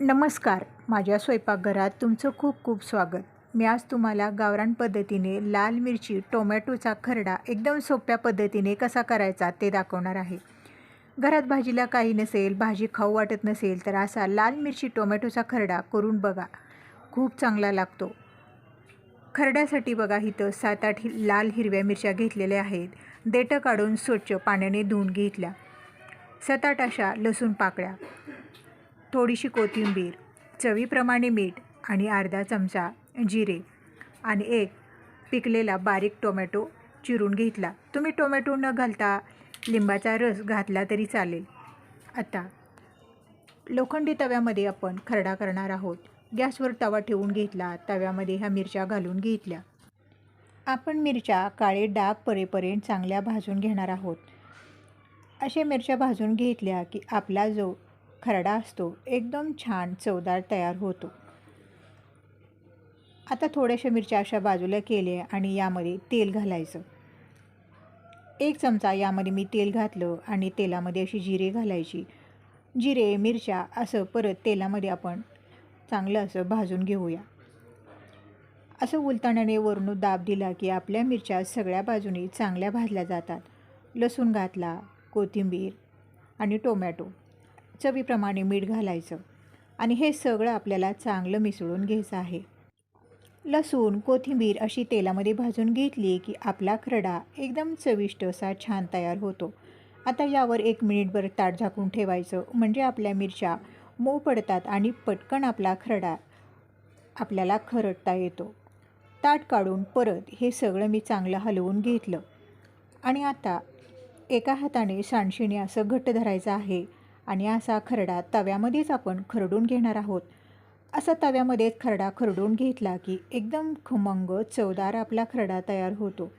नमस्कार. माझ्या स्वयंपाकघरात तुमचं खूप खूप स्वागत. मी आज तुम्हाला गावरान पद्धतीने लाल मिरची टोमॅटोचा खरडा एकदम सोप्या पद्धतीने कसा करायचा ते दाखवणार आहे. घरात भाजीला काही नसेल भाजी खाऊ वाटत नसेल तर असा लाल मिरची टोमॅटोचा खरडा करून बघा. खूप चांगला लागतो. खरड्यासाठी बघा इथं सात आठ हि- लाल हिरव्या मिरच्या घेतलेल्या आहेत. देठं काढून स्वच्छ पाण्याने धुवून घेतल्या. सात आठ अशा लसूण पाकळ्या. थोडीशी कोथिंबीर चवीप्रमाणे मीठ आणि अर्धा चमचा जिरे आणि एक पिकलेला बारीक टोमॅटो चिरून घेतला. तुम्ही टोमॅटो न घालता लिंबाचा रस घातला तरी चालेल. आता लोखंडी तव्यामध्ये आपण खरडा करणार आहोत. गॅसवर तवा ठेवून घेतला. तव्यामध्ये ह्या मिरच्या घालून घेतल्या. आपण मिरच्या काळे डाग परेपर्यंत चांगल्या भाजून घेणार आहोत. अशा मिरच्या भाजून घेतल्या की आपला जो खरडा असतो. एकदम छान चवदार तयार होतो. आता थोड्याशा मिरच्या अशा बाजूला केल्या आणि यामध्ये तेल घालायचं. एक चमचा यामध्ये मी तेल घातलं आणि तेलामध्ये अशी जिरे घालायची. जिरे मिरच्या असं परत तेलामध्ये आपण चांगलं असं भाजून घेऊया. असं उलताण्याने वरून दाब दिला की आपल्या मिरच्या सगळ्या बाजूनी चांगल्या भाजल्या जातात. लसूण घातला कोथिंबीर आणि टोमॅटो. चवीप्रमाणे मीठ घालायचं आणि हे सगळं आपल्याला चांगलं मिसळून घ्यायचं आहे. लसूण कोथिंबीर अशी तेलामध्ये भाजून घेतली की आपला खरडा एकदम चविष्ट असा छान तयार होतो. आता यावर एक मिनिटभर ताट झाकून ठेवायचं. म्हणजे आपल्या मिरच्या मऊ पडतात आणि पटकन आपला खरडा आपल्याला खरडता येतो. ताट काढून परत हे सगळं मी चांगलं हलवून घेतलं. आणि आता एका हाताने सांडशिणी असं घट्ट धरायचं आहे. आणि असा खरडा तव्यामध्येच आपण खरडून घेणार आहोत. असा तव्यामध्येच खरडा खरडून घेतला की एकदम खमंग चवदार आपला खरडा तयार होतो.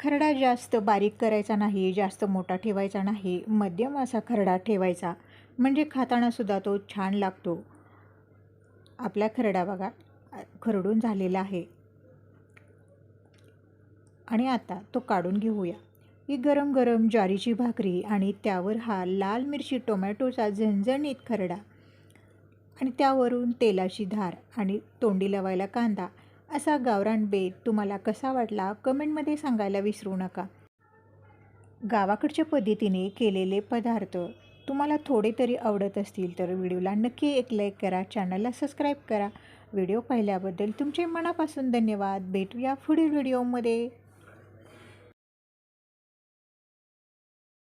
खरडा जास्त बारीक करायचा नाही जास्त मोठा ठेवायचा नाही मध्यम असा खरडा ठेवायचा. म्हणजे खातानासुद्धा तो छान लागतो. आपला खरडा बघा खरडून झालेला आहे. आणि आता तो काढून घेऊया. ही गरम गरम ज्वारीची भाकरी आणि त्यावर हा लाल मिरची टोमॅटोचा झणझणीत खरडा आणि त्यावरून तेलाची धार आणि तोंडी लावायला कांदा असा गावरान बेत तुम्हाला कसा वाटला कमेंटमध्ये सांगायला विसरू नका. गावाकडच्या पद्धतीने केलेले पदार्थ तुम्हाला थोडे तरी आवडत असतील तर व्हिडिओला नक्की एक लाईक करा चॅनलला सबस्क्राईब करा. व्हिडिओ पाहिल्याबद्दल तुमचे मनापासून धन्यवाद. भेटूया पुढील व्हिडिओमध्ये